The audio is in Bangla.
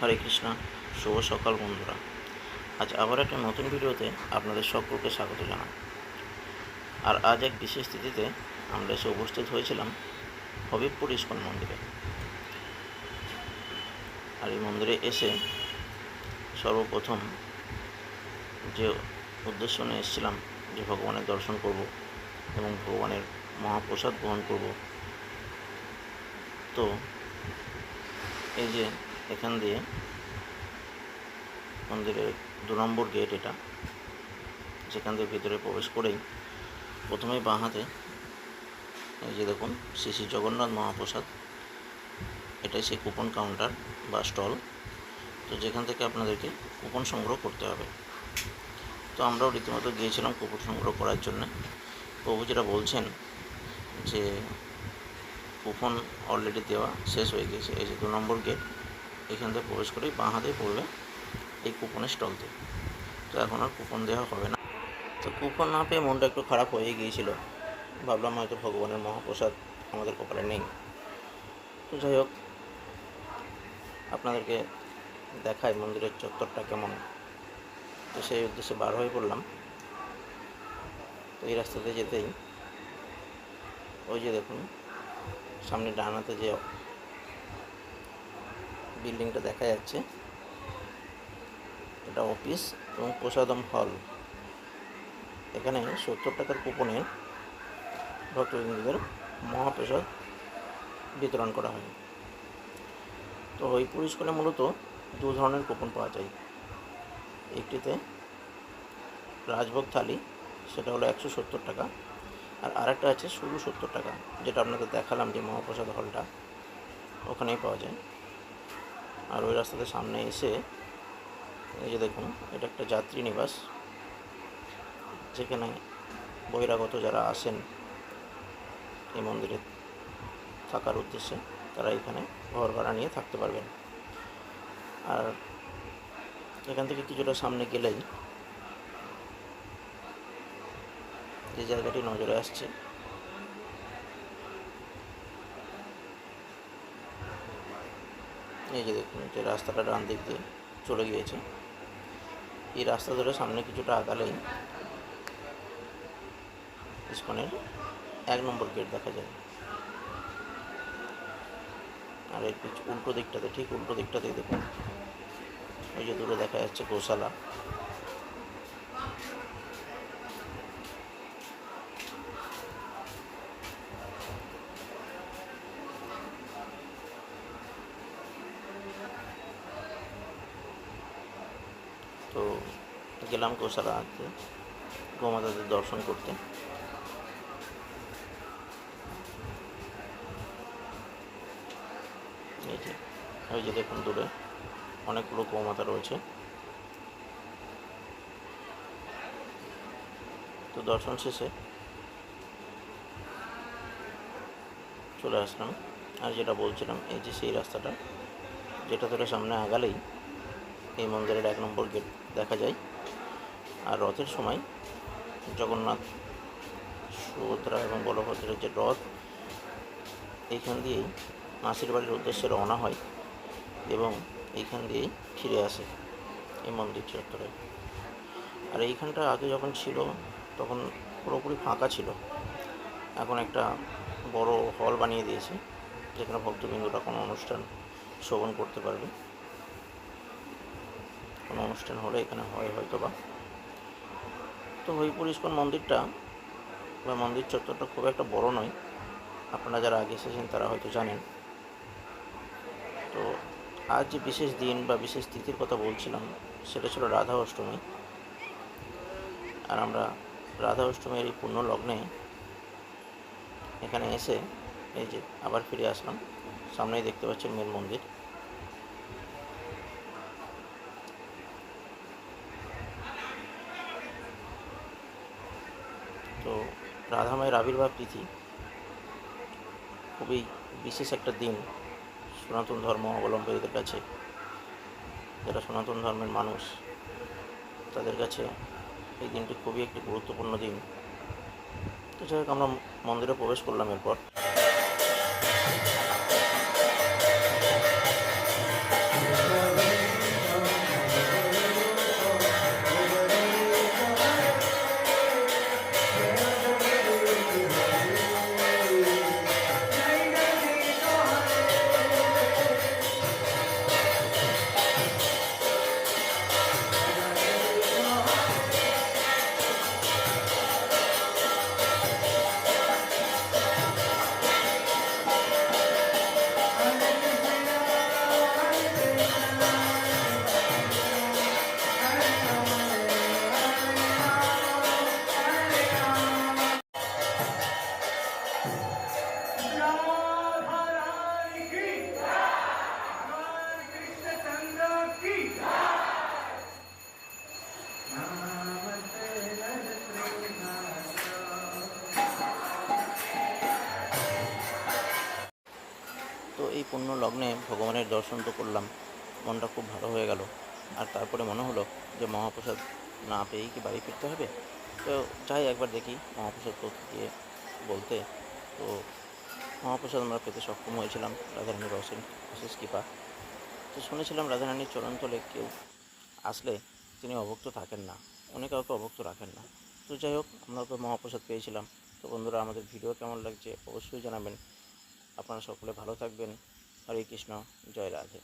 হরে কৃষ্ণ, শুভ সকাল বন্ধুরা। আজ আবার একটা নতুন ভিডিওতে আপনাদের সকলকে স্বাগত জানাই। আর আজ এক বিশেষ তিথিতে আমরা এসে উপস্থিত হয়েছিলাম হবিবপুর ইস্কন মন্দিরে। আর এই মন্দিরে এসে সর্বপ্রথম যে উদ্দেশ্য নিয়ে এসেছিলাম যে ভগবানের দর্শন করব এবং ভগবানের মহাপ্রসাদ গ্রহণ করব, তো এই যে এখান দিয়ে মন্দিরের দু নম্বর গেট এটা, যেখান দিয়ে ভিতরে প্রবেশ করেই প্রথমেই বাঁ হাতে এই যে দেখুন শ্রী শ্রী জগন্নাথ মহাপ্রসাদ, এটাই সেই কুপন কাউন্টার বা স্টল তো যেখান থেকে আপনাদেরকে কুপন সংগ্রহ করতে হবে। তো আমরাও রীতিমতো গিয়েছিলাম কুপন সংগ্রহ করার জন্য। প্রভু যেটা বলছেন যে কুপন অলরেডি দেওয়া শেষ হয়ে গিয়েছে এই যে দু নম্বর গেট এখান থেকে প্রবেশ করেই বাঁ হাতে পড়বে এই কুপনের স্টলতে তো এখন আর কুপন দেওয়া হবে না। তো কুপন না পেয়ে মনটা একটু খারাপ হয়ে গিয়েছিল। ভাবলাম হয়তো ভগবানের মহাপ্রসাদ আমাদের কপালে নেই। তো যাই হোক, আপনাদেরকে দেখাই মন্দিরের চত্বরটা কেমন। তো সেই উদ্দেশ্যে বার হয়ে পড়লাম। তো এই রাস্তাতে যেতেই ওই যে দেখুন, সামনে ডানাতে যে বিল্ডিংটা দেখা যাচ্ছে। এটা অফিস এবং প্রসাদম হল। এখানে সত্তর টাকার কুপনে ভক্তবৃন্দদের মহাপ্রসাদ বিতরণ করা হয়। তো ওই পুরস্কারে মূলত দু ধরনের কুপন পাওয়া যায়। একটিতে রাজভোগ থালি, সেটা হলো একশো সত্তর টাকা। আর আরেকটা আছে শুধু সত্তর টাকা, যেটা আপনাদের দেখালাম যে মহাপ্রসাদ হলটা ওখানেই পাওয়া যায়। আর ওই রাস্তাতে সামনে এসে, এই যে দেখুন, এটা একটা যাত্রী নিবাস, যেখানে বহিরাগত যারা আসেন এই মন্দিরে থাকার উদ্দেশ্যে, তারা এখানে ঘর ভাড়া নিয়ে থাকতে পারবেন। আর এখান থেকে কিছুটা সামনে গেলেই যে জায়গাটি নজরে আসছে এই যে দেখুন যে রাস্তাটা ডান দিক দিয়ে চলে গিয়েছে। এই রাস্তা ধরে সামনে কিছুটা আগালেই ইস্কনের এক নম্বর গেট দেখা যায়। আর এর উল্টো দিকটাতে, ঠিক উল্টো দিকটাতেই দেখুন ওই যে দূরে দেখা যাচ্ছে গোশালা। তো গেলাম গোশালা আনতে গোমাতাদের দর্শন করতে। ওই যে দেখুন দূরে অনেকগুলো গোমাতা রয়েছে। তো দর্শন শেষে চলে আসলাম। আর যেটা বলছিলাম, এই যে সেই রাস্তাটা, যেটা ধরে সামনে আগালেই এই মন্দিরের এক নম্বর গেট দেখা যায়। আর রথের সময় জগন্নাথ, সুভদ্রা এবং বলভদ্রের যে রথ, এইখান দিয়েই মাসির বাড়ির উদ্দেশ্যে রওনা হয় এবং এইখান দিয়েই ফিরে আসে এই মন্দির চত্বরে। আর এইখানটা আগে যখন ছিল, তখন পুরোপুরি ফাঁকা ছিল। এখন একটা বড় হল বানিয়ে দিয়েছে, যেখানে ভক্তবৃন্দরা কোনো অনুষ্ঠান শ্রবণ করতে পারবে। কোনো অনুষ্ঠান হলে এখানে হয় হয়তো বা তো হরিপুর ইস্কন মন্দিরটা বা মন্দির চত্বরটা খুব একটা বড় নয়। আপনারা যারা আগে এসেছেন তারা হয়তো জানেন। তো আজ যে বিশেষ দিন বা বিশেষ তিথির কথা বলছিলাম, সেটা ছিল রাধা অষ্টমী। আর আমরা রাধা অষ্টমীর এই পূর্ণ লগ্নে এখানে এসে এই যে আবার ফিরে আসলাম। সামনেই দেখতে পাচ্ছেন মেন মন্দির তো রাধা মায়ের আবির্ভাব তিথি খুবই বিশেষ একটা দিন সনাতন ধর্ম অবলম্বীদের কাছে। যারা সনাতন ধর্মের মানুষ, তাদের কাছে এই দিনটি খুবই একটি গুরুত্বপূর্ণ দিন। তো যাই হোক, আমরা মন্দিরে প্রবেশ করলাম এরপর। লগ্নে ভগবানের দর্শন তো করলাম। মনটা খুব ভালো হয়ে গেল। আর তারপরে মনে হলো যে মহাপ্রসাদ না পেয়েই কি বাড়ি ফিরতে হবে? তো যাই, একবার দেখি মহাপ্রসাদ গিয়ে বলতে। তো মহাপ্রসাদ আমরা পেতে সক্ষম হয়েছিলাম রাধারানীর অসীম অশেষ কৃপা। তো শুনেছিলাম রাধারানীর চরণতলে কেউ আসলে তিনি অভক্ত থাকেন না। উনি কাউকে অভক্ত রাখেন না। তো যাই হোক, আমরা তো মহাপ্রসাদ পেয়েছিলাম। তো বন্ধুরা, আমাদের ভিডিও কেমন লাগছে অবশ্যই জানাবেন। আপনারা সকলে ভালো থাকবেন। হরে কৃষ্ণ জয় রাধে।